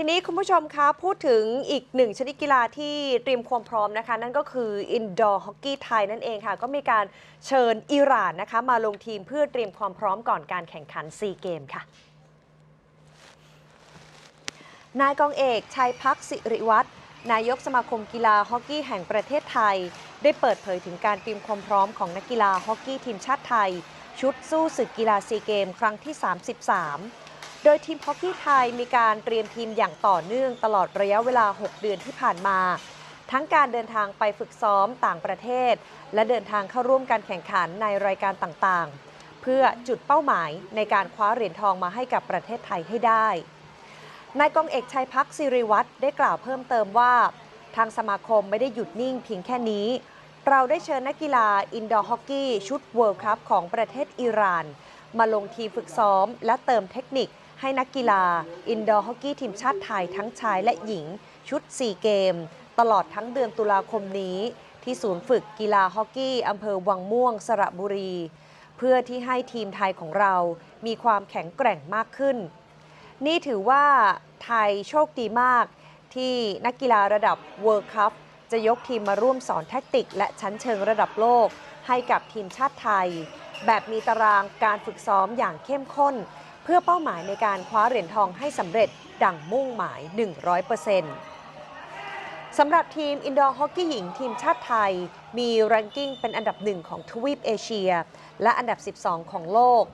ทีนี้คุณผู้ชมคะพูดถึงอีกหนึ่งชนิดกีฬาที่เตรียมความพร้อมนะคะ นั่นก็คืออินดอร์ฮอกกี้ไทยนั่นเองค่ะ ก็มีการเชิญอิหร่านนะคะ มาลงทีมเพื่อเตรียมความพร้อมก่อนการแข่งขันซีเกมค่ะนายกองเอกชัยพักสิริวัฒน์นายกสมาคมกีฬาฮอกกี้แห่งประเทศไทย ได้เปิดเผยถึงการเตรียมความพร้อมของนักกีฬาฮอกกี้ทีมชาติไทย ชุดสู้ศึกกีฬาซีเกม ครั้งที่ 33 โดยทีมฮอกกี้ไทยมีการเตรียมทีมอย่างต่อเนื่องตลอดระยะเวลา 6 เดือนที่ผ่านมา ทั้งการเดินทางไปฝึกซ้อมต่างประเทศ และเดินทางเข้าร่วมการแข่งขันในรายการต่างๆ เพื่อจุดเป้าหมายในการคว้าเหรียญทองมาให้กับประเทศไทยให้ได้ นายกองเอกชัยพักสิริวัตรได้กล่าวเพิ่มเติมว่า ทางสมาคมไม่ได้หยุดนิ่งเพียงแค่นี้ เราได้เชิญนักกีฬาอินดอร์ฮอกกี้ชุดเวิลด์คัพของประเทศอิหร่าน มาลงทีฝึกซ้อมและเติมเทคนิค ให้นักกีฬา อินดอร์ฮอกกี้ทีมชาติไทยทั้งชายและหญิง ชุด 4 เกม ตลอดทั้งเดือนตุลาคมนี้ ที่ศูนย์ฝึกกีฬาฮอกกี้อำเภอวังม่วง สระบุรี เพื่อที่ให้ทีมไทยของเรามีความแข็งแกร่งมากขึ้น นี่ถือว่าไทยโชคดีมาก ที่นักกีฬาระดับ World Cup จะยกทีมมาร่วมสอนแทคติก และชั้นเชิงระดับโลกให้กับทีมชาติไทย แบบมีตารางการฝึกซ้อมอย่างเข้มข้น พื่อเป้าหมายในการคว้าเหรียญทองให้สำเร็จดังมุ่งหมาย 100%สำหรับทีมอินดอร์ฮอกกี้หญิงทีมชาติไทย มีแรงกิ้งเป็นอันดับหนึ่งของทวีปเอเชีย และอันดับ 12 ของโลก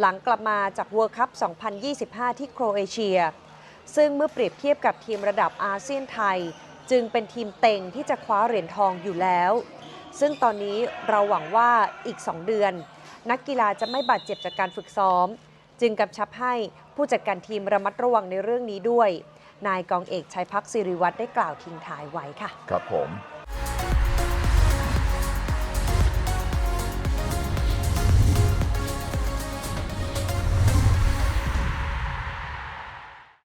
หลังกลับมาจาก World Cup 2025 ที่โครเอเชีย ซึ่งเมื่อเปรียบเทียบกับทีมระดับอาเซียนไทย จึงเป็นทีมเต็งที่จะคว้าเหรียญทองอยู่แล้ว ซึ่งตอนนี้เราหวังว่าอีก 2 เดือน นักกีฬาจะไม่บาดเจ็บจากการฝึกซ้อม จึงกำชับให้ผู้จัดการทีมระมัดระวังในเรื่องนี้ด้วย นายกองเอกชัยพักสิริวัตรได้กล่าวทิ้งท้ายไว้ค่ะ ครับผม